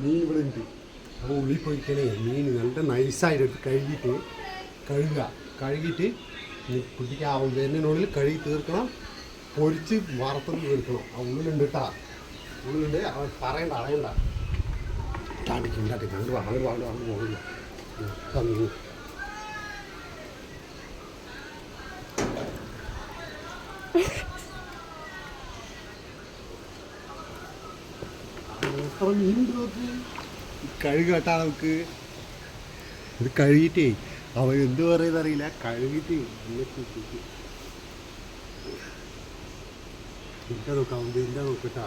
മീൻ ഇവിടെ ഉണ്ട് അപ്പോൾ ഉള്ളിൽ പോയിക്കണേ മീൻ നല്ല നൈസായിട്ട് കഴുകിയിട്ട് കഴുകുക. കഴുകിയിട്ട് കുട്ടിക്ക് ആ വരുന്നതിനുള്ളിൽ കഴുകി തീർക്കണം. പൊരിച്ച് വറുത്തത് തീർക്കണം. ആ ഉള്ളിലുണ്ട് കേട്ടാ ഉള്ളിലുണ്ട്. അവൻ പറയണ്ട അറിയണ്ട ഉണ്ടാട്ടിക്കും കണ്ടു അങ്ങോട്ട് വാ, അങ്ങോട്ട് പോകില്ല കഴുകട്ടാ നമുക്ക് ഇത് കഴുകിട്ടേ അവൻ എന്ത് പറയുന്നത് അറിയില്ല. കഴുകിട്ട് എന്താ നോക്കാം? അവന്റെ എന്താ നോക്കട്ടാ?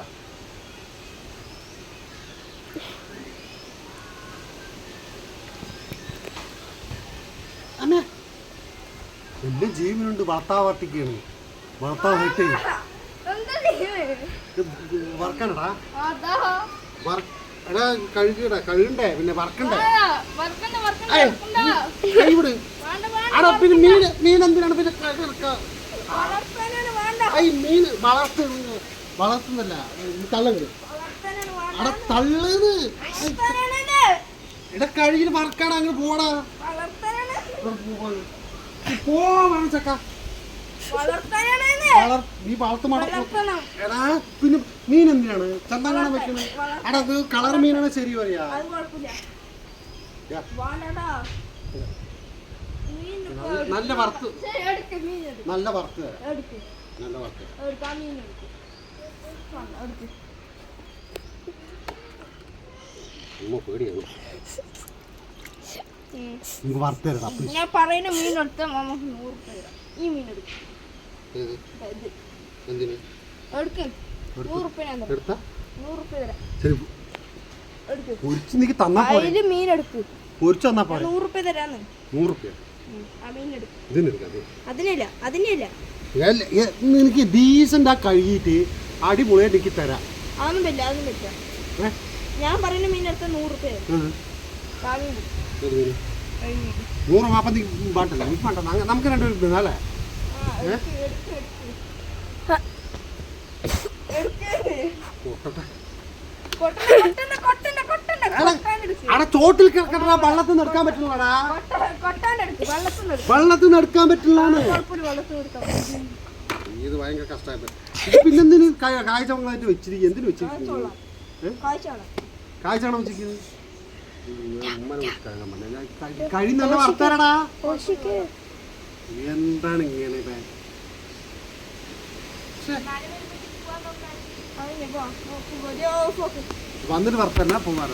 എന്റെ ജീവനുണ്ട് വളർത്താ വർത്തിക്കാണ്. വളർത്താ വെട്ടേ വറക്കണടാ വറ എടാ കഴുകടാ കഴുകണ്ടേ പിന്നെ വറക്കണ്ടേ? അടാ പിന്നെ മീൻ മീൻ എന്തിനാണ് പിന്നെ ഐ മീൻ വളർത്ത് വളർത്തുന്നല്ല തള്ളങ്ങട് അടാ തള്ളുന്ന് എടാ കഴുകിന് വറക്കാടാ അങ്ങ് പോടാ. പോവാണ് ചക്ക. നീ വളർത്ത് മടക്കും എടാ പിന്നെ മീൻ എന്തിനാണ്? ചന്തം കാണാൻ എടാ അത് കളർ മീനാണ് ശരി പറയാ. നല്ല- വറുത്ത്. നല്ല വറുത്ത്. നല്ല വറുത്ത്. ഞാൻ പറയുന്ന മീൻ എടുത്ത നൂറ് ഈ മീൻ എടുക്കും. നിനക്ക് ഡീസന്റ് ആ കഴുകിയിട്ട് അടിപൊളിയായിട്ട് എനിക്ക് തരാം. അതൊന്നും പറ്റില്ല അതൊന്നും പറ്റില്ല? ഞാൻ പറയുന്ന മീൻ എടുത്ത നൂറ് എടുക്ക്. നൂറ് മാപ്പത്തി പാട്ടല്ല നമുക്ക് രണ്ടുപേരും അല്ലേ? ചോട്ടിൽ കിടക്കണ വെള്ളത്തിൽ നിന്ന് എടുക്കാൻ എടുക്ക്, വെള്ളത്തിൽ നിന്ന് എടുക്കാൻ എടുക്കാം. ഇത് ഭയങ്കര കഷ്ടമായിട്ട് പിന്നെ പിന്നെന്തിന് കാഴ്ചകളായിട്ട് വെച്ചിരിക്കും എന്തിനു വെച്ചിരിക്കുന്നു? കാഴ്ചയാണ്. വെച്ചിരിക്കുന്നത് ഉമ്മനെ വിളിച്ച് ഞാൻ കഴി- കഴി നല്ല വർത്താനടാ. എന്താണ് ഇങ്ങനെ. വന്നിട്ട് വർത്തന പോവാറ